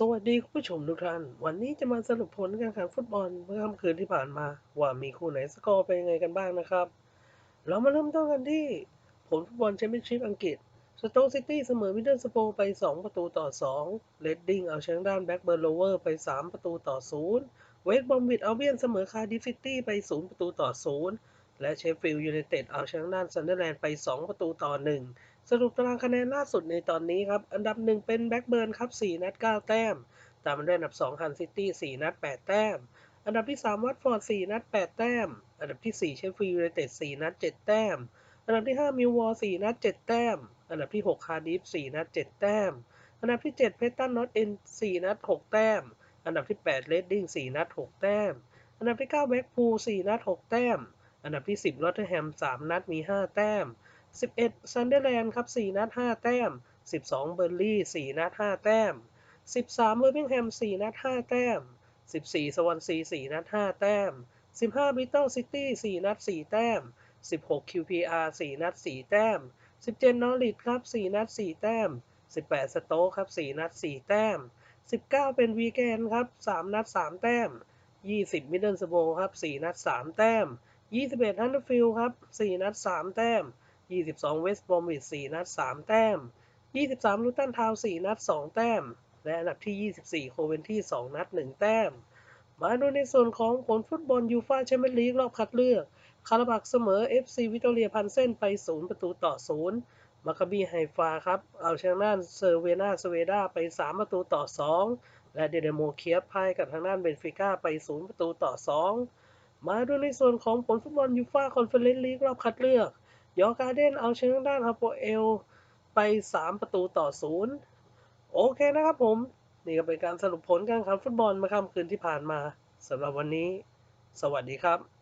สวัสดีคุณผู้ชมทุกท่าน วันนี้จะมาสรุปผลการแข่งฟุตบอลเมื่อค่ำคืนที่ผ่านมา ว่ามีคู่ไหนสกอร์เป็นยังไงกันบ้างนะครับ เรามาเริ่มต้นกันที่ ผลฟุตบอลแชมเปี้ยนชิพอังกฤษสโต๊กซิตี้เสมอมิดเดิลสโปไป 2 ประตูต่อ 2 เลดดิ้งเอาชนะด้านแบ็กเบิร์นโลเวอร์ไป 3 ประตูต่อ 0 เวสต์บอมวิดเอาเบียนเสมอคาร์ดิฟซิตี้ไป 0 ประตูต่อ 0 และเชฟฟิลด์ยูไนเต็ดเอาชนะด้านซันเดอร์แลนด์ไป 2 ประตูต่อ 1 สรุปตารางคะแนนล่าสุดในตอนนี้ครับ อันดับ 1 เป็นแบ็กเบิร์นครับ 4 นัด 9 แต้ม ตามมาด้วยอันดับ2ฮันซิตี้ 4 นัด 8 แต้ม อันดับที่ 3 วัตฟอร์ด 4 นัด 8 แต้ม อันดับที่ 4 เชฟฟิลด์ยูไนเต็ด 4 นัด 7 แต้ม อันดับที่ 5 มิลวอล4นัด 7 แต้ม อันดับที่ 6 คาร์ดิฟ 4 นัด 7 แต้ม อันดับที่ 7 เพตันนอตเอ็น 4 นัด 6 แต้ม อันดับที่ 8 เรดดิ้ง 4 นัด 6 แต้ม อันดับที่ 9 แบ็กพูล 4 นัด 6 แต้ม อันดับที่ 10ลอตเทอร์แฮม 3 นัดมี 5 แต้ม 11ซันเดอร์แลนด์ครับ 4 นัด 5 แต้ม 12 เบอร์ลี่ 4 นัด 5 แต้ม 13เบอร์มิงแฮม 4 นัด 5 แต้ม 14 สวอนซี 4 นัด 5 แต้ม 15บิทเทิลซิตี้ 4 นัด 4 แต้ม 16 QPR 4 นัด 4 แต้ม 17นอริทครับ 4 นัด 4 แต้ม 18 สโต๊กครับ 4 นัด 4 แต้ม 19 เป็นวีแกนครับ 3 นัด 3 แต้ม 20 มิดเดิลสโบครับ 4 นัด 3 แต้ม 21ฮันเดอร์ฟิลด์ครับ 4 นัด 3 แต้ม 22 เวสต์บรอมวิช 4 นัด 3 แต้ม 23 ลูตันทาวน์4นัด 2 แต้ม และอันดับที่ 24 โคเวนที่ 2 นัด 1 แต้ม มาดูในส่วนของผลฟุตบอลยูฟ่าแชมเปี้ยนลีกรอบคัดเลือก คาราบักเสมอ FC วิตตอเรียพันเซนไป 0 ประตูต่อ 0มาคาบีไฮฟาครับ เอาชนะด้านเซอร์เวนาสเวดาไป 3 ประตูต่อ 2 และเดเดโมเคียบพ่ายกับทางด้านเบนฟิก้าไป 0 ประตูต่อ 2 มาดูในส่วนของผลฟุตบอลยูฟ่าคอนเฟอเรนซ์ลีกรอบคัดเลือก ยอร์การ์เดนเอาชนะด้านฮาโปเอลไป 3 ประตูต่อ 0 โอเคนะครับผม นี่ก็เป็นการสรุปผลการแข่งขันฟุตบอลเมื่อค่ำคืนที่ผ่านมาสำหรับวันนี้ สวัสดีครับ